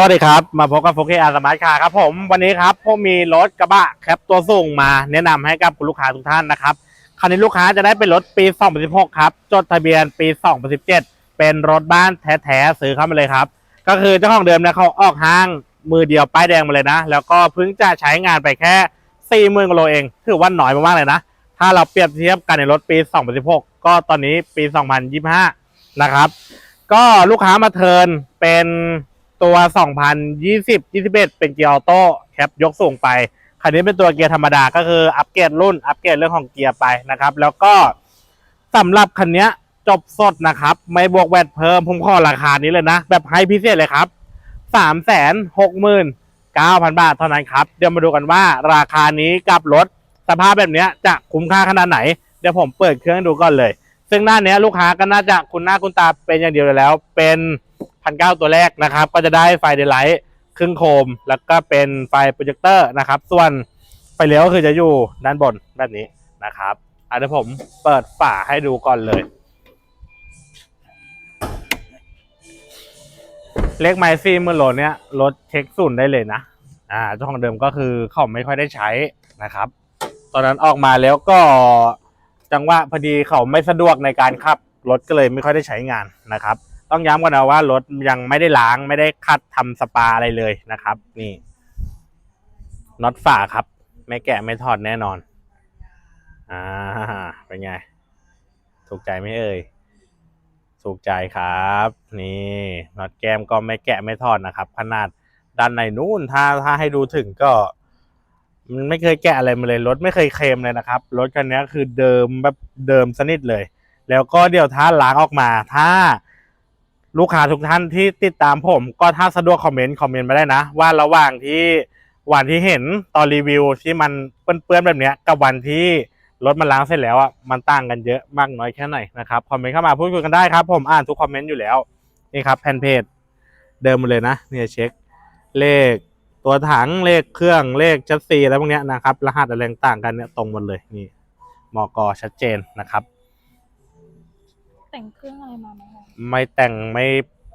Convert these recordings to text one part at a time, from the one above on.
สวัสดีครับ มาพบกับโฟกอาร์สมาร์ทคาร์ครับผมวันนี้ครับผมมีรถกระบะแคปตัวส่งมาแนะนำให้กับคุณลูกค้าทุกท่านนะครับคันนี้ลูกค้าจะได้เป็นรถปี 2016 ครับ จดทะเบียนปี 2017 เป็นรถบ้านแท้ๆซื้อเข้ามาเลยครับ ก็คือเจ้าของเดิมเนี่ยเขาออกห้างมือเดียวป้ายแดงมาเลยนะ แล้วก็เพิ่งจะใช้งานไปแค่ 40,000กิโลเอง ถือว่าน้อยมากๆเลยนะ ถ้าเราเปรียบเทียบกันในรถปี 2016 ก็ตอนนี้ปี 2025 นะครับ ก็ลูกค้ามาเทินเป็น ตัว 2020 21 เป็นเกียร์ออโต้แคปยกสูงไป คันนี้เป็นตัวเกียร์ธรรมดาก็คืออัปเกรดรุ่น อัปเกรดเรื่องของเกียร์ไปนะครับ แล้วก็สำหรับคันนี้จบสดนะครับ ไม่บวกแวดเพิ่มผมขอราคานี้เลยนะ แบบให้พิเศษเลยครับ3 6 9 0 0 0บาทเท่านั้นครับ เดี๋ยวมาดูกันว่าราคานี้กับรถสภาพแบบนี้จะคุ้มค่าขนาดไหน เดี๋ยวผมเปิดเครื่องดูก่อนเลย ซึ่งหน้าเนี้ยลูกค้าก็น่าจะคุณหน้าคุณตาเป็นอย่างเดียวเลยแล้ว เป็น พันเก้าตัวแรกนะครับ ก็จะได้ไฟเดลไลท์ครึ่งโคม แล้วก็เป็นไฟโปรเจคเตอร์นะครับ ส่วนไฟเลี้ยวก็คือจะอยู่ด้านบนแบบนี้นะครับอะเดี๋ยวผมเปิดฝาให้ดูก่อนเลยเลขไมซี่มือโหลดเนี้ยรถเช็คศูนย์ได้เลยนะ อ่าเจ้าของเดิมก็คือเขาไม่ค่อยได้ใช้นะครับ ตอนนั้นออกมาแล้วก็จังหวะพอดีเขาไม่สะดวกในการขับรถก็เลยไม่ค่อยได้ใช้งานนะครับ ต้องย้ำกันนะว่ารถยังไม่ได้ล้างไม่ได้คัดทำสปาอะไรเลยนะครับ นี่น็อตฝาครับ ไม่แกะไม่ถอดแน่นอน อ่าเป็นไง ถูกใจไหมเอ่ยถูกใจครับ นี่น็อตแก้มก็ไม่แกะไม่ถอดนะครับ ขนาดด้านในนู่นถ้าถ้าให้ดูถึงก็มันไม่เคยแกะอะไรมาเลยรถไม่เคยเคลมเลยนะครับรถคันนี้คือเดิมแบบเดิมสนิทเลย แล้วก็เดี๋ยวถ้าล้างออกมา ถ้า ลูกค้าทุกท่านที่ติดตามผม ก็ถ้าสะดวกคอมเมนต์คอมเมนต์มาได้นะ ว่าระหว่างที่วันที่เห็นตอนรีวิวที่มันเปื้อนๆแบบเนี้ยกับวันที่รถมันล้างเสร็จแล้วอะมันต่างกันเยอะมากน้อยแค่ไหนนะครับคอมเมนต์เข้ามาพูดคุยกันได้ครับ ผมอ่านทุกคอมเมนต์อยู่แล้วนี่ครับแผ่นเพจเดิมหมดเลยนะเนี่ยเช็ค เลขตัวถังเลขเครื่องเลขชัดซีอะไรพวกเนี้ยนะครับ รหัสอะไรต่างกันเนี่ยตรงหมดเลยนี่มอกอชัดเจนนะครับ แต่งเครื่องอะไรมาไหมคะไม่แต่งไม่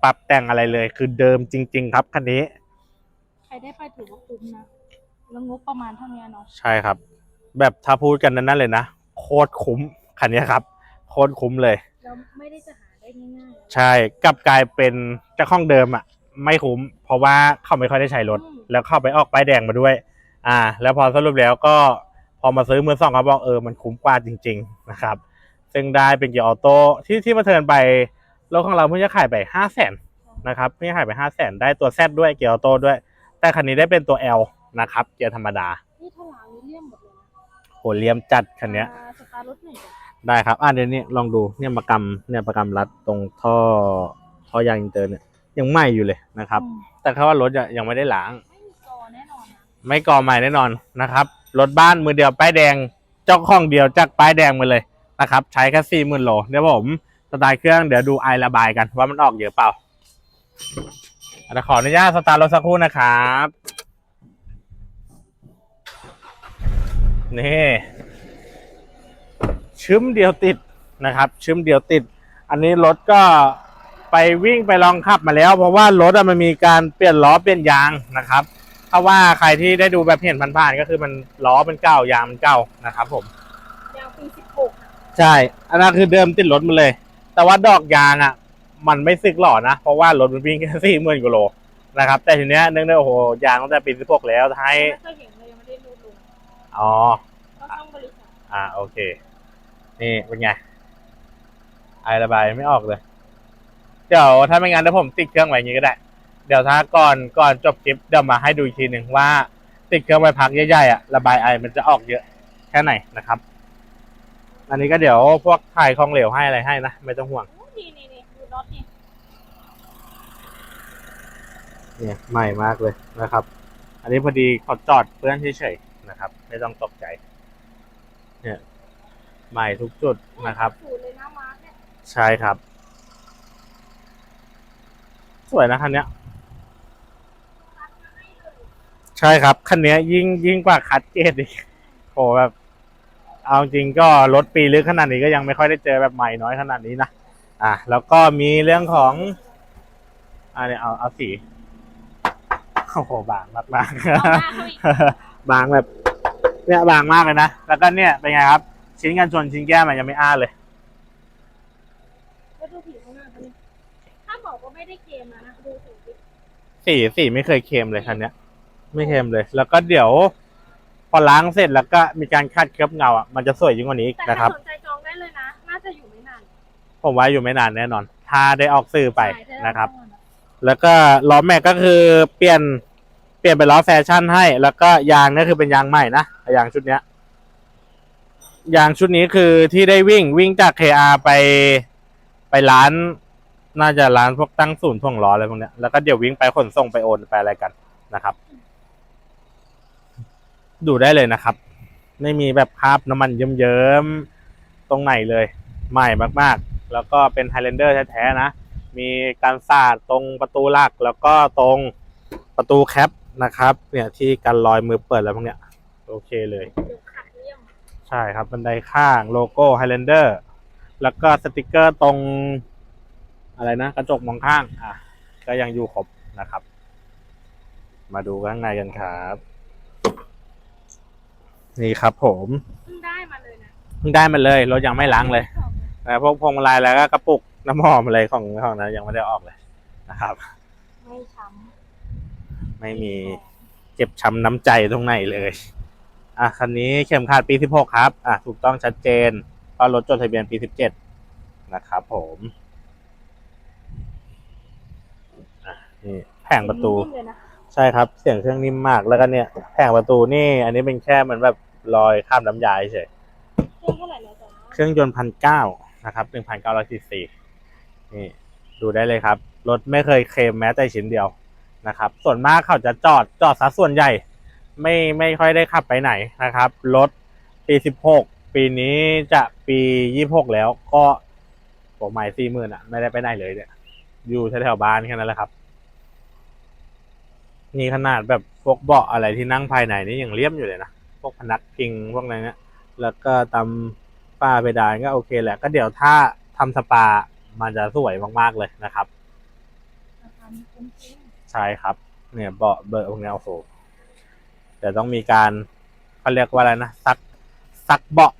ปรับแต่งอะไรเลย คือเดิมจริง ๆ ครับคันนี้ ใครได้ไปถือว่าคุ้มนะแล้วงบประมาณเท่านี้เนาะใช่ครับ แบบถ้าพูดกันนั้นๆเลยนะโคตรคุ้มคันนี้ครับ โคตรคุ้มเลยแล้วไม่ได้จะหาได้ง่ายๆใช่กลับกลายเป็นเจ้าของเดิมอะ ไม่คุ้ม เพราะว่าเขาไม่ค่อยได้ใช้รถ แล้วเข้าไปออกป้ายแดงมาด้วย อ่า แล้วพอสรุปแล้วก็พอมาซื้อมือสองเขาบอกเออมันคุ้มกว่าจริง ๆ นะครับ ซึ่งได้เป็นเกียร์ออโต้ที่ที่มาเทิร์นไปรถของเราเพิ่งจะขายไปห้าแสนนะครับเพิ่งจะขายไปห้าแสนได้ตัว Z ด้วยเกียร์ออโต้ด้วย แต่คันนี้ได้เป็นตัว L นะครับเกียร์ธรรมดานี่ถ้าล้างนี่เลี่ยมหมดเลยนะโหเลียมจัดคันเนี้ยอ่าสตาร์ทรถหน่อยดิได้ครับอ่าเดี๋ยวนี้ลองดูเนี่ยประกำเนี่ยประกำรัดตรงท่อท่อยางอินเตอร์เนี่ยยังไหม้อยู่เลยนะครับอืมแต่เขาว่ารถยังยังไม่ได้ล้าง ไม่มีกอแน่นอนนะไม่ก่อใหม่แน่นอนนะครับรถบ้านมือเดียวป้ายแดงเจ้าของเดียวจากป้ายแดงมาเลย นะครับใช้แค่สี่หมื่นโลเดี๋ยวผมสตาร์ทเครื่องเดี๋ยวดูไอระบายกันว่ามันออกเยอะเปล่าเดี๋ยวขออนุญาตสตาร์ทรถสักครู่นะครับนี่ชึ้มเดียวติดนะครับชึ้มเดียวติด อันนี้รถก็ไปวิ่งไปลองขับมาแล้ว เพราะว่ารถมันมีการเปลี่ยนล้อเปลี่ยนยางนะครับถ้าว่าใครที่ได้ดูแบบเห็นผ่านๆก็คือมันล้อมันเก่ายางมันเก่านะครับผม ใช่ อันนั้นคือเดิมติดรถมาเลย แต่ว่าดอกยางอะ มันไม่สึกหล่อนะ เพราะว่ารถมันวิ่งแค่สี่หมื่นกิโลนะครับ แต่ทีเนี้ยเนื่องด้วยโอ้โหยางตั้งแต่ปีสิบหกแล้วท้ายไม่เคยเห็นเลยยังไม่ได้รูดลงอ๋อ ก็ต้องบริษัทอ่าโอเค นี่เป็นไงไอระบายไม่ออกเลย เดี๋ยวถ้าไม่งั้นเดี๋ยวผมติดเครื่องไว้อย่างงี้ก็ได้ เดี๋ยวถ้าก่อนก่อนจบคลิปเดี๋ยวมาให้ดูอีกทีหนึ่งว่า ติดเครื่องไว้พักใหญ่ๆอะระบายไอมันจะออกเยอะแค่ไหนนะครับ อันนี้ก็เดี๋ยวพวกถ่ายของเหลวให้อะไรให้นะ ไม่ต้องห่วงโอ้นี่นี่นี่ดูน็อตนี่เนี่ยใหม่มากเลยนะครับ อันนี้พอดีขอจอดเพื่อนเฉยๆนะครับ ไม่ต้องตกใจ เนี่ย ใหม่ทุกจุดนะครับ สูตรเลยนะมาร์คเนี่ยใช่ครับ สวยนะคันเนี้ย ใช่ครับ คันเนี้ยยิ่งยิ่งกว่าคัดเจดอีกโหแบบ เอาจริงก็รถปีลึกขนาดนี้ก็ยังไม่ค่อยได้เจอแบบใหม่น้อยขนาดนี้นะอะแล้วก็มีเรื่องของอ่าเนี่ยเอาเอาสีโอ้โหบางมากมากเอาหน้าเข้าอีกบางแบบเนี่ยบางมากเลยนะแล้วก็เนี่ยเป็นไงครับ ชิ้นกันชนชิ้นแก้มมันยังไม่อ้าเลยก็ดูผิวข้างหน้าเขาเนี่ยถ้าบอกว่าไม่ได้เกมนะนะดูผิวดิสีสีไม่เคยเค็มเลยคันเนี้ย ไม่เค็มเลย แล้วก็เดี๋ยว พอล้างเสร็จแล้วก็มีการคัดเคลือบเงาอะมันจะสวยยิ่งกว่านี้อีกแต่นะคถ้ารับ สนใจจองได้เลยนะ น่าจะอยู่ไม่นานผมว่าอยู่ไม่นานแน่นอน ถ้าได้ออกสื่อไปใช่ได้นะครับได้ได้แล้วก็ล้อแม็กก็คือเปลี่ยนเปลี่ยนเป็นล้อแฟชั่นให้ แล้วก็ยางนี่คือเป็นยางใหม่นะยางชุดเนี้ยยางชุดนี้คือที่ได้วิ่งวิ่งจาก KR ไปไปร้าน น่าจะร้านพวกตั้งศูนย์ถ่วงล้ออะไรพวกเนี้ยแล้วก็เดี๋ยววิ่งไปขนส่งไปโอนไปอะไรกันนะครับ ดูได้เลยนะครับ ไม่มีแบบคราบน้ำมันเยิ้มๆตรงไหนเลย ใหม่มากๆ แล้วก็เป็นไฮแลนเดอร์แท้ๆนะ มีการสาดตรงประตูหลักแล้วก็ตรงประตูแคปนะครับ เนี่ยที่กันรอยมือเปิดแล้วพวกเนี้ยโอเคเลย ใช่ครับบันไดข้างโลโก้ Highlander แล้วก็สติกเกอร์ตรงอะไรนะ กระจกมองข้าง อะ ก็ยังอยู่ครบนะครับ มาดูข้างในกันครับ นี่ครับผมเพิ่งได้มาเลยนะเพิ่งได้มาเลยรถยังไม่ล้างเลยแต่พวกพวงมาลัยแล้วก็กระปุกน้ำหอมอะไรของของนั้นยังไม่ได้ออกเลยนะครับ ไม่ช้ไม่ำมีเจ็บช้ำน้ำใจตรงไหนเลยอะคันนี้เข็มขัดปี16ครับอะถูกต้องชัดเจนเพราะรถจดทะเบียนปี17นะครับผมอะนี่แผงประตูนิ่มๆเลยนะ ใช่ครับ เสียงเครื่องนิ่มมากแล้วก็เนี่ยแผงประตูนี่ อันนี้เป็นแค่เหมือนแบบรอยข้ามน้ำยาเฉยเครื่องเท่าไหร่นะจ๊ะเครื่องยนต์พันเก้านะครับหนึ่งพันเก้าร้อยซีซีนี่ดูได้เลยครับ รถไม่เคยเคลมแม้แต่ชิ้นเดียวนะครับ ส่วนมากเขาจะจอดจอดซะส่วนใหญ่ ไม่ไม่ค่อยได้ขับไปไหนนะครับ รถปีสิบหกปีนี้จะปียี่หกแล้วก็ผมหมายสี่หมื่นอะ ไม่ได้ไปไหนเลยเนี่ย อยู่แถวๆบ้านแค่นั้นแหละครับ นี่ขนาดแบบพวกเบาะอะไรที่นั่งภายในนี่ยังเลี่ยมอยู่เลยนะ พวกพนักพิงพวกนั้นเนี่ยแล้วก็ตำฝ้าเพดานก็โอเคแหละ ก็เดี๋ยวถ้าทำสปามันจะสวยมากๆเลยนะครับ ใช่ครับ เนี่ยเบาะเบอร์พวกนี้โอ้โหแต่ต้องมีการเขาเรียกว่าอะไรนะซักซักเบาะ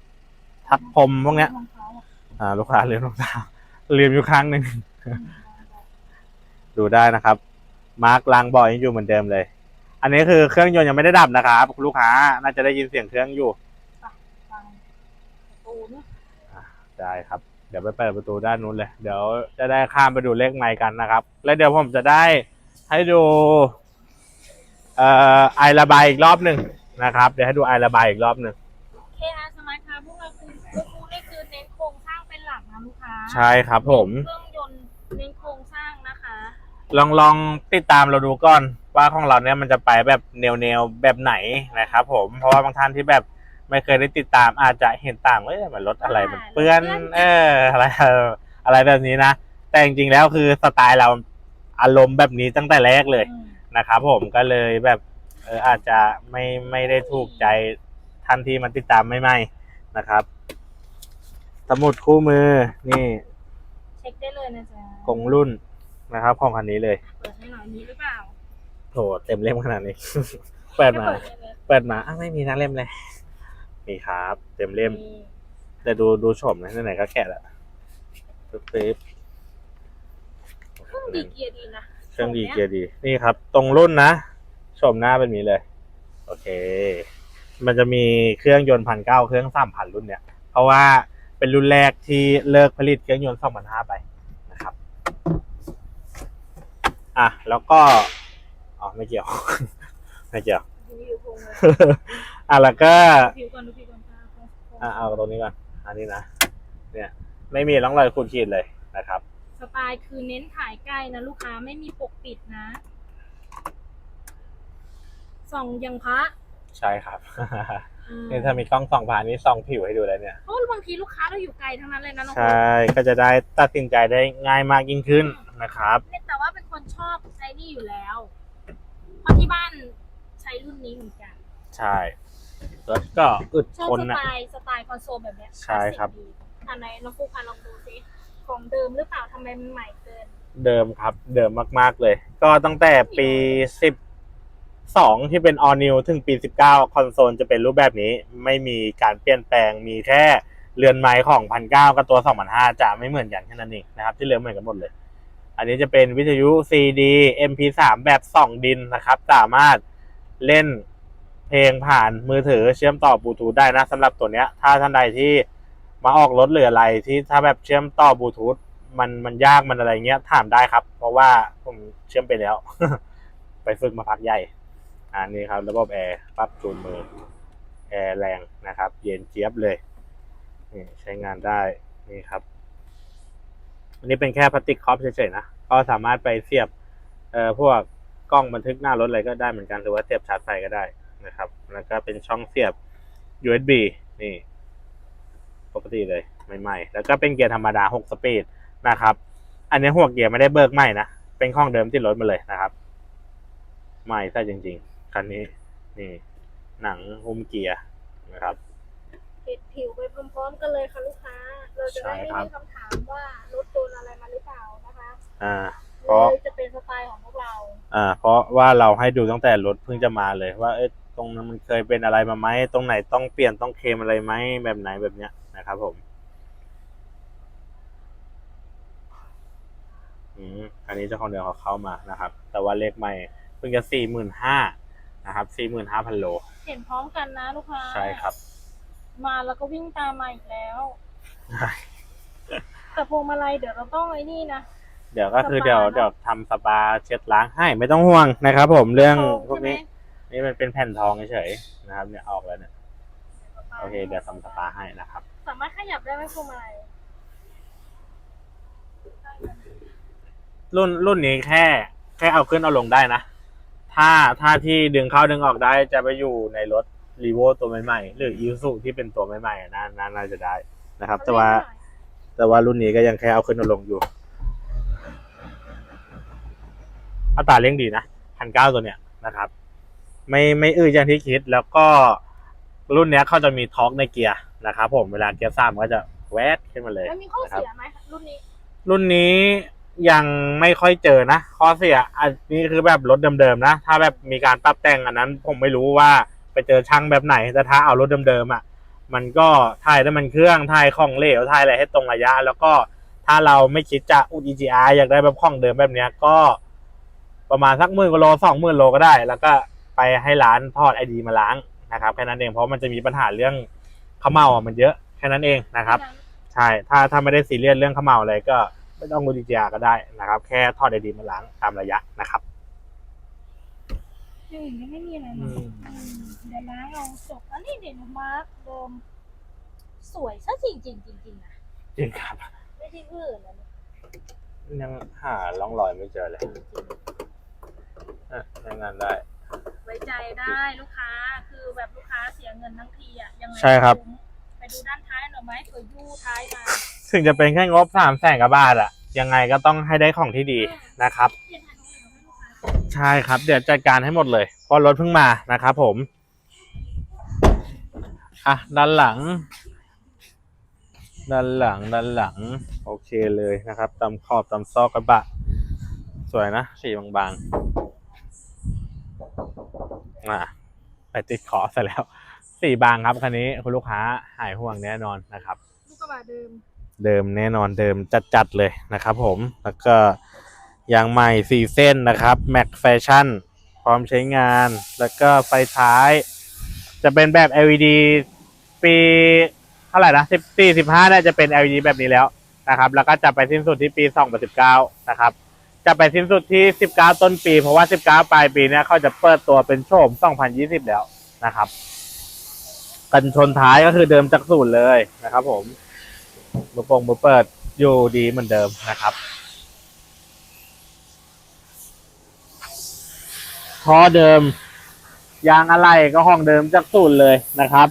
ทักพรมพวกเนี้ย อ่า ลูกค้าลืมรองเท้าลืมอยู่ครั้งหนึ่งดูได้นะครับ มาร์กล้างเบาะยังอยู่เหมือนเดิมเลย อันนี้คือเครื่องยนต์ยังไม่ได้ดับนะครับลูกค้าน่าจะได้ยินเสียงเครื่องอยู่ฟังประตูเนี่ยได้ครับ เดี๋ยวไปเปิดประตูด้านนู้นเลย เดี๋ยวจะได้ข้ามไปดูเลขไมค์กันนะครับ แล้วเดี๋ยวผมจะได้ให้ดูเอ่อไอระบายอีกรอบหนึ่งนะครับ เดี๋ยวให้ดูไอระบายอีกรอบหนึ่ง KR Smart Car พวกเราคือพวกกูนี่คือเน้นโครงสร้างเป็นหลักนะลูกค้าใช่ครับผมเครื่องยนต์เน้นโครงสร้างนะคะ ลองลองติดตามเราดูก่อน ว่าของเราเนี่ยมันจะไปแบบแนวแนวๆแบบไหนนะครับผมเพราะว่าบางท่านที่แบบไม่เคยได้ติดตามอาจจะเห็นต่างว่าเอ๊ะมันรถอะไรมันเปื้อนเอออะไรอะไรแบบนี้นะ แต่จริงๆแล้วคือสไตล์เราอารมณ์แบบนี้ตั้งแต่แรกเลยอืมนะครับผมก็เลยแบบเอออาจจะไม่ไม่ได้ถูกใจท่านที่มันติดตามไม่ไม่ๆนะครับ สมุดคู่มือนี่ เช็คได้เลยนะจ๊ะกงรุ่น นะครับของคันนี้เลยเปิดให้หน่อยมีหรือเปล่าโหเต็มเล่มขนาดนี้ เปิดมาไเปิดเลยเปิดมาอ้าวไม่มีนะเล่มเลยนี่ครับ เต็มเล่มนี่แต่ดูดูโฉมนะไหนๆก็แกะแล้วปึ๊บปึ๊บเครื่องดีเกียร์ดีนะเครื่องดีเกียร์ดี นี่ครับ ตรงรุ่นนะโฉมหน้าเป็นนี้เลย โอเค มันจะมีเครื่องยนต์พันเก้าเครื่องสามพันรุ่นเนี้ยเพราะว่าเป็นรุ่นแรกที่เลิกผลิตเครื่องยนต์สองพันห้าไปนะครับ อะแล้วก็อ๋อไม่เกี่ยว ไม่เกี่ยวดูอยู่พงเลยอะแล้วก็ผิวก่อนดูผิวก่อนค่ะพงอะเอาตรงนี้ก่อนอันนี้นะเนี่ย ไม่มีร่องรอยขูดขีดเลยนะครับ สไตล์คือเน้นถ่ายใกล้นะลูกค้าไม่มีปกปิดนะส่องยังพระใช่ครับอืมนี่ถ้ามีกล้องส่องผ่านนี่ส่องผิวให้ดูเลยเนี่ยเพราะบางทีลูกค้าเราอยู่ไกลทั้งนั้นเลยนะน้องใช่ก็จะได้ตัดสินใจได้ง่ายมากยิ่งขึ้นนะครับ คนชอบใช้นี่อยู่แล้ว เพราะที่บ้านใช้รุ่นนี้เหมือนกัน ใช่รถก็อึดชอบทนสนะ ไตล์สไตล์คอนโซลแบบเนี้ยใช่ครับ ลาสสิกดีอันไหนน้องฟุกอะลองดูซิของเดิมหรือเปล่าทำไมมันใหม่เกิน เดิมครับ เดิมมาก ๆ เลย ก็ตั้งแต่ปีสิบสองที่เป็น all new ถึงปี19คอนโซลจะเป็นรูปแบบนี้ ไม่มีการเปลี่ยนแปลง มีแค่เรือนไม้ของพันเกับตัว2005จะไม่เหมือนกันแค่นั้นเองนะครับ ที่เหลือเหมือนกันหมดเลย อันนี้จะเป็นวิทยุ CD MP3 แบบ2ดินนะครับ สามารถเล่นเพลงผ่านมือถือเชื่อมต่อบลูทูธได้นะสำหรับตัวเนี้ย ถ้าท่านใดที่มาออกรถหรืออะไรที่ถ้าแบบเชื่อมต่อบลูทูธมันมันยากมันอะไรเงี้ยถามได้ครับ เพราะว่าผมเชื่อมไปแล้ว ไปฝึกมาพักใหญ่อันนี้ครับ ระบบแอร์ปรับจูนมือแอร์แรงนะครับ เย็นเจี๊ยบเลย นี่ใช้งานได้นี่ครับ อันนี้เป็นแค่พลาสติกคอบเฉยๆนะ ก็สามารถไปเสียบเอ่อพวกกล้องบันทึกหน้ารถอะไรก็ได้เหมือนกัน หรือว่าเสียบชาร์จไฟก็ได้นะครับ แล้วก็เป็นช่องเสียบ USB นี่ ปกติเลยใหม่ๆ แล้วก็เป็นเกียร์ธรรมดา 6 สปีดนะครับ อันนี้หัวเกียร์ไม่ได้เบิกใหม่นะ เป็นข้องเดิมที่รถมาเลยนะครับ ใหม่ซะจริง ๆ คันนี้ นี่ หนังหุ้มเกียร์นะครับ ติดผิวไปพร้อมๆกันเลยค่ะลูกค้า เราจะได้ไม่ใช่ครับมีคำถามว่ารถโดนอะไรมาหรือเปล่านะคะอ่า เพราะ เลยจะเป็นสไตล์ของพวกเรา อ่า เพราะว่าเราให้ดูตั้งแต่รถเพิ่งจะมาเลย ว่าเอ๊ะตรงนั้นมันเคยเป็นอะไรมาไหมตรงไหนต้องเปลี่ยนต้องเคลมอะไรไหมแบบไหนแบบเนี้ยนะครับผม อืมอันนี้เจ้าของเดิมเขาเข้ามานะครับ แต่ว่าเลขใหม่เพิ่งจะสี่หมื่นห้านะครับสี่หมื่นห้าพันโล เห็นพร้อมกันนะลูกค้าใช่ครับ มาแล้วก็วิ่งตามมาอีกแล้ว แต่พวงมาลัยเดี๋ยวเราต้องไอ้นี่นะ เดี๋ยวก็คือสปาเดี๋ยวเนอะ เดี๋ยวทำสปาเช็ดล้างให้ไม่ต้องห่วงนะครับ ผมเรื่องโชพวกใช่ไหมนี้นี่มันเป็นแผ่นทองเฉยๆนะครับ เนี่ยออกแล้วเนี่ยโอเคเดี๋ยวทำสปาให้นะครับ สามารถขยับได้ไหมพวงมาลัยรุ่นรุ่นนี้แค่แค่เอาขึ้นเอาลงได้นะ ถ้าถ้าที่ดึงเข้าดึงออกได้จะไปอยู่ในรถรีโวตัวใหม่ๆ หรืออีซูที่เป็นตัวใหม่ๆอะน่าน่าน่าจะได้ นะครับ แต่ว่าแต่ว่ารุ่นนี้ก็ยังแค่เอาขึ้นเอาลงอยู่อัตราเร่งดีนะพันเก้าตัวเนี้ยนะครับ ไม่ไม่อื้ออย่างที่คิด แล้วก็รุ่นเนี้ยเขาจะมีท็อร์กในเกียร์นะครับผมเวลาเกียร์สามก็จะแวดขึ้นมาเลยแล้วมีข้อนะครับเสียไหมรุ่นนี้ รุ่นนี้ยังไม่ค่อยเจอนะข้อเสียอันนี้คือแบบรถเดิมๆนะ ถ้าแบบมีการปรับแต่งอันนั้น ผมไม่รู้ว่าไปเจอช่างแบบไหนแต่ถ้าเอารถเดิมๆอะ มันก็ถ่ายน้ำมันเครื่องถ่ายของเหลวถ่ายอะไรให้ตรงระยะ แล้วก็ถ้าเราไม่คิดจะอุด EGR อยากได้แบบของเดิมแบบเนี้ยก็ประมาณสักหมื่นกว่าโลสองหมื่นโลก็ได้ แล้วก็ไปให้ร้านทอดไอดีมาล้างนะครับแค่นั้นเองเพราะมันจะมีปัญหาเรื่องขมเมาอะมันเยอะแค่นั้นเองนะครับ ใช่ถ้าถ้าไม่ได้ซีเรียสเรื่องขมเมาอะไรก็ไม่ต้องดูดีจก็ได้นะครับ แค่ทอดไอดีมาล้างตามระยะนะครับ อืมยังไม่มีอะไรอืมามอืมเดี๋ยวล้างเอาจบอันนี้เดี๋ยวหนูมาร์คเดิม สวยซะจริงจริงๆจริงๆนะจริงครับ ไม่ที่อื่นนะยังหาร่องรอยไม่เจอเลยอะใช้งานได้ ไว้ใจได้ลูกค้าคือแบบลูกค้าเสียเงินทั้งทีอะยังไงใช่ครับคุ้มไปดูด้านท้ายหน่อยไหมเผื่อยู่ท้ายมาถึงจะเป็นแค่งบสามแสนกว่าบาทอะยังไงก็ต้องให้ได้ของที่ดีนะครับ ใช่ครับ เดี๋ยวจัดการให้หมดเลยเพราะรถเพิ่งมานะครับผม อะด้านหลัง ด้านหลังด้านหลัง โอเคเลยนะครับตามขอบตามซอกกระบะ สวยนะสีบางๆอะไปติดขอซะแล้วสีบางครับคันนี้คุณลูกค้าหายห่วงแน่นอนนะครับ ลูกกระบะเดิม เดิมแน่นอนเดิมจัดๆเลยนะครับผมแล้วก็ ยางใหม่สี่เส้นนะครับ Mac Fashion พร้อมใช้งาน แล้วก็ไฟท้าย จะเป็นแบบ LED ปีเท่าไหร่นะสิบสี่สิบห้าน่าจะเป็น LED แบบนี้แล้วนะครับ แล้วก็จะไปสิ้นสุดที่ปีสองพันสิบเก้านะครับ จะไปสิ้นสุดที่สิบเก้าต้นปี เพราะว่าสิบเก้าปลายปีเนี้ยเขาจะเปิดตัวเป็นโฉมสองพันยี่สิบแล้วนะครับ กันชนท้ายก็คือเดิมจากศูนย์เลยนะครับ ผมมือปงมือเปิดอยู่ดีเหมือนเดิมนะครับ ท่อเดิม ยางอะไรก็ห้องเดิมจากสูนเลยนะครับ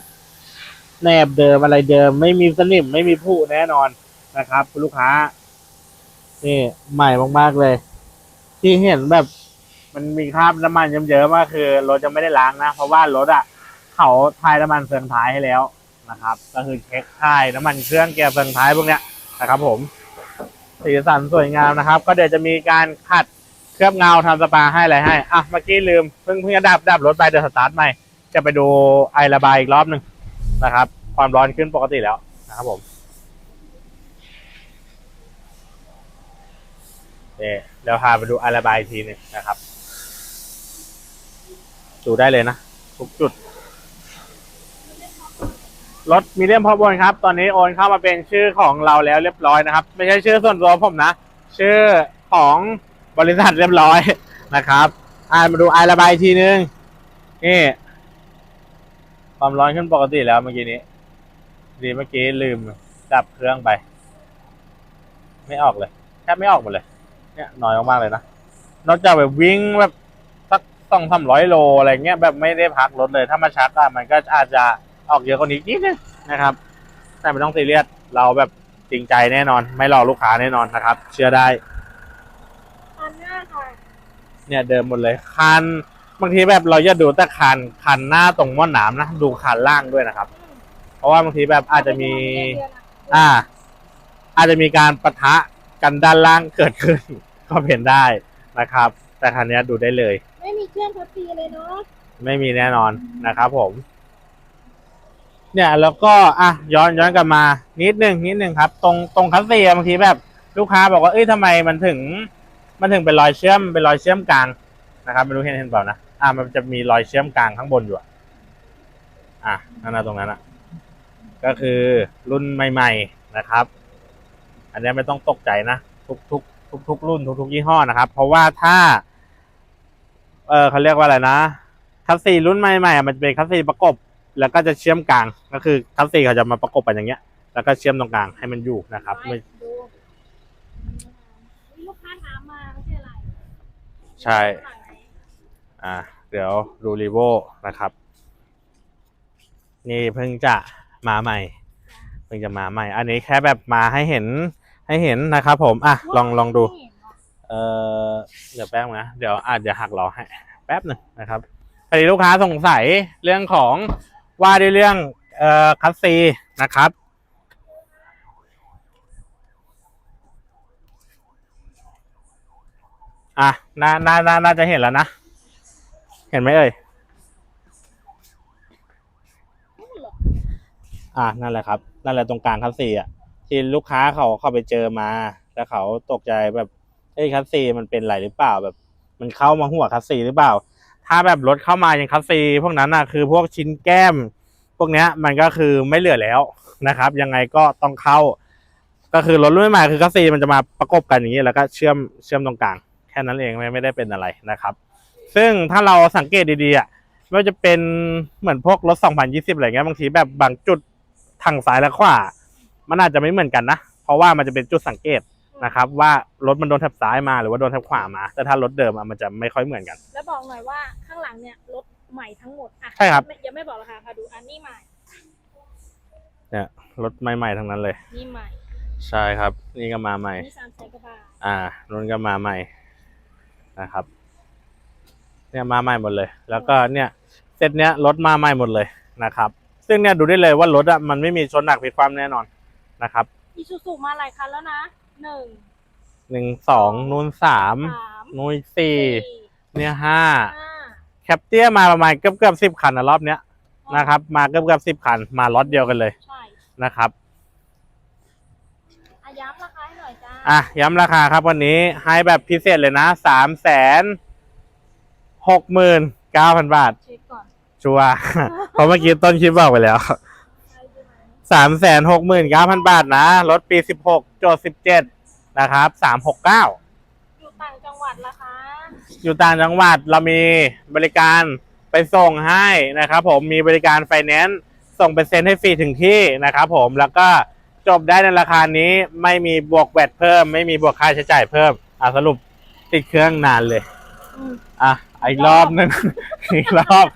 แนบเดิมอะไรเดิม ไม่มีสนิมไม่มีผุแน่นอนนะครับคุณลูกค้า นี่ใหม่มากๆเลย ที่เห็นแบบมันมีคราบน้ำมันเยอะๆมากคือรถยังไม่ได้ล้างนะ เพราะว่ารถอะ เขาทายน้ำมันเฟืองท้ายให้แล้วนะครับ ก็คือเช็คทายน้ำมันเครื่องเกียร์เฟืองท้ายพวกเนี้ยนะครับ ผมสีสันสวยงามนะครับ ก็เดี๋ยวจะมีการขัด ลือบเงาทำสปาให้อะไรให้ อะเมื่อกี้ลืมเพิ่งเพิ่งจะดับดับรถไปเดี๋ยวสตาร์ทใหม่ จะไปดูไอระบายอีกรอบหนึ่งนะครับ ความร้อนขึ้นปกติแล้วนะครับผมเนี่เดี๋ยวพาไปดูไอระบายทีหนึ่งนะครับ ดูได้เลยนะ ทุกจุดรถมีเดียมพอบนครับ ตอนนี้โอนเข้ามาเป็นชื่อของเราแล้วเรียบร้อยนะครับ ไม่ใช่ชื่อส่วนตัวผมนะ ชื่อของ บริษัทเรียบร้อยนะครับอ่านมาดูไอระบายทีนึงนี่ความร้อนขึ้นปกติแล้วเมื่อกี้นี้ ดีเมื่อกี้ลืมดับเครื่องไป ไม่ออกเลยแทบไม่ออกหมดเลย เนี่ยน้อยมากๆเลยนะนอกจากแบบวิ่งแบบสักสองสามร้อยโลอะไรเงี้ยแบบไม่ได้พักรถเลย ถ้ามาชักอะมันก็อาจจะออกเยอะกว่านี้นิดนึงนะครับ แต่ไม่ต้องซีเรียสเราแบบจริงใจแน่นอน ไม่หลอกลูกค้าแน่นอนนะครับ เชื่อได้ เนี่ยเดิมหมดเลยคันบางทีแบบเราจะดูแต่คันคันหน้าตรงม้วนหนามนะดูคันล่างด้วยนะครับอืมเพราะว่าบางทีแบบอาจจะมีเดือนอะอ่า อาจจะมีการปะทะกันด้านล่างเกิดขึ้น ก็เป็นได้นะครับ แต่คันนี้ดูได้เลย ไม่มีเครื่องพับปีเลยเนาะไม่มีแน่นอนนะครับผม เนี่ยแล้วก็อะย้อนย้อนกลับมา นิดหนึ่งนิดหนึ่งครับ ตรงตรงคัสซีอะบางทีแบบ ลูกค้าบอกว่าเอ้ยทำไมมันถึง มันถึงเป็นรอยเชื่อมเป็นรอยเชื่อมกลางนะครับไม่รู้เห็นเห็นเปล่านะอะมันจะมีรอยเชื่อมกลางข้างบนอยู่อะอะนั่นนะตรงนั้นอะก็คือรุ่นใหม่ ๆนะครับ อันนี้ไม่ต้องตกใจนะทุกทุกทุกทุกรุ่นทุกทุกยี่ห้อนะครับ เพราะว่าถ้า เออเขาเรียกว่าอะไรนะคัสซีรุ่นใหม่ๆอะมันจะเป็นคัสซีประกบ แล้วก็จะเชื่อมกลาง ก็คือคัสซีเขาจะมาประกบกันอย่างเงี้ย แล้วก็เชื่อมตรงกลางให้มันอยู่นะครับไปไม่ ดูลูกค้าถามมาไม่ใช่อะไร ใช่ อ่า เดี๋ยวดูรีโวนะครับ นี่เพิ่งจะมาใหม่ เพิ่งจะมาใหม่ อันนี้แค่แบบมาให้เห็นให้เห็นนะครับผม อะ ลองลองดู เออเดี๋ยวแป๊บนะ เดี๋ยวอาจจะหักล้อให้ แป๊บหนึ่งนะครับพอดีลูกค้าสงสัยเรื่องของว่าด้วยเรื่อง เอ่อ คัสซีนะครับอะ น่าน่าน่าน่าจะเห็นแล้วนะ เห็นไหมเอ่ย อะนั่นแหละครับ นั่นแหละตรงกลางคัสซีอะ ที่ลูกค้าเขาเข้าไปเจอมา แล้วเขาตกใจแบบเอ้ยคัสซีมันเป็นไรหรือเปล่าแบบ มันเข้ามาหัวคัสซีหรือเปล่า ถ้าแบบรถเข้ามาอย่างคัสซีพวกนั้นน่ะคือพวกชิ้นแก้ม พวกเนี้ยมันก็คือไม่เหลือแล้วนะครับ ยังไงก็ต้องเข้า ก็คือรถรุ่นใหม่คือคัสซีมันจะมาประกบกันอย่างนี้แล้วก็เชื่อมเชื่อมตรงกลาง แค่นั้นเองไม่ไม่ได้เป็นอะไรนะครับ ซึ่งถ้าเราสังเกตดีๆอะไม่ว่าจะเป็นเหมือนพวกรถ 2020 อะไรเงี้ยบางทีแบบบางจุดทางซ้ายและขวามันอาจจะไม่เหมือนกันนะ เพราะว่ามันจะเป็นจุดสังเกตนะครับ ว่ารถมันโดนแถบซ้ายมาหรือว่าโดนแถบขวามา แต่ถ้ารถเดิมอะมันจะไม่ค่อยเหมือนกัน แล้วบอกหน่อยว่าข้างหลังเนี่ยรถใหม่ทั้งหมดอะใช่ครับไม่ยังไม่บอกราคาค่ะดูอันนี้ใหม่เนี่ยรถใหม่ๆทั้งนั้นเลย นี่ใหม่ ใช่ครับ นี่ก็มาใหม่นี่สามแสนกว่าบาทอ่านุ่นก็มาใหม่ นะครับ เนี่ยมาใหม่หมดเลย แล้วก็เนี่ยเซตเนี้ยรถมาใหม่หมดเลยนะครับ ซึ่งเนี่ยดูได้เลยว่ารถอะมันไม่มีชนหนักพลิกคว่ำแน่นอนนะครับอีซูซูมาหลายคันแล้วนะหนึ่งหนึ่งสองนู่นสามสามนู่นสี่เนี่ยห้าห้าแคปเตียมาประมาณเกือบเกือบสิบคันนะรอบเนี้ยนะครับ มาเกือบเกือบสิบคันมาล็อตเดียวกันเลยใช่นะครับอาย้ำราคาให้หน่ อยจ้าอะย้ำราคาครับวันนี้ให้แบบพิเศษเลยนะสามแสนหกหมื่นเก้าพันบาท เช็คก่อนชัวร์ เพราะเมื่อกี้ต้นคลิปบอกไปแล้วใช่ใช่ไหมสามแสนหกหมื่นเก้าพันบาทนะรถปีสิบหกโจทย์สิบเจ็ดนะครับสามหกเก้าอยู่ต่างจังหวัดราคาอยู่ต่างจังหวัดเรามีบริการไปส่งให้นะครับผมมีบริการไฟแนนซ์ส่งเป็นเซ็นให้ฟรีถึงที่นะครับผมแล้วก็ จบได้ในราคานี้ไม่มีบวกแวดเพิ่ม ไม่มีบวกค่าใช้จ่ายเพิ่ม อะสรุปติดเครื่องนานเลยอืมอะอีกรอบหนึง อีกรอบ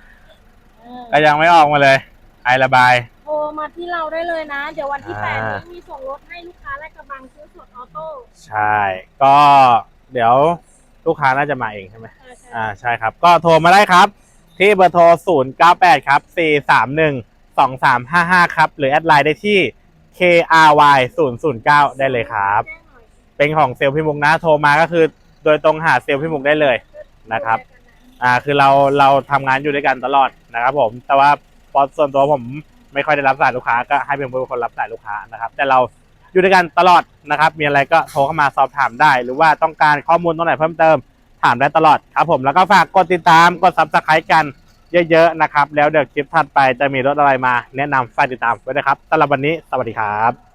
เออก็ยังไม่ออกมาเลย ไอระบาย โทรมาที่เราได้เลยนะ เดี๋ยววันที่อ่าแปดนี้มีส่งรถให้ลูกค้าและกระบังซื้อสดออโต้ใช่ ก็เดี๋ยวลูกค้าน่าจะมาเองใช่ไหมใช่ใช่อ่าใช่ครับ ก็โทรมาได้ครับ ที่เบอร์โทร 0 9 8 ครับ 4 3 1 2 3 5 5 ครับ หรือแอดไลน์ได้ที่ KRY 0 0 9 ได้เลยครับแจ้งหน่อยเป็นของเซลล์พิมุกนะโทรมาก็คือ โดยตรงหาเซลล์พี่มุกได้เลยนะครับอ่าคือเราเราทำงานอยู่ด้วยกันตลอดนะครับ ผม แต่ว่าพอส่วนตัวผมไม่ค่อยได้รับสายลูกค้าก็ให้เป็นคนรับสายลูกค้านะครับ แต่เราอยู่ด้วยกันตลอดนะครับ มีอะไรก็โทรเข้ามาสอบถามได้ หรือว่าต้องการข้อมูลตรงไหนเพิ่มเติมถามได้ตลอดครับผมแล้วก็ฝากกดติดตามกดซับสไครต์กัน เยอะๆนะครับ แล้วเดี๋ยวคลิปถัดไปจะมีรถอะไรมาแนะนำฝากติดตามไว้นะครับสำหรับวันนี้สวัสดีครับ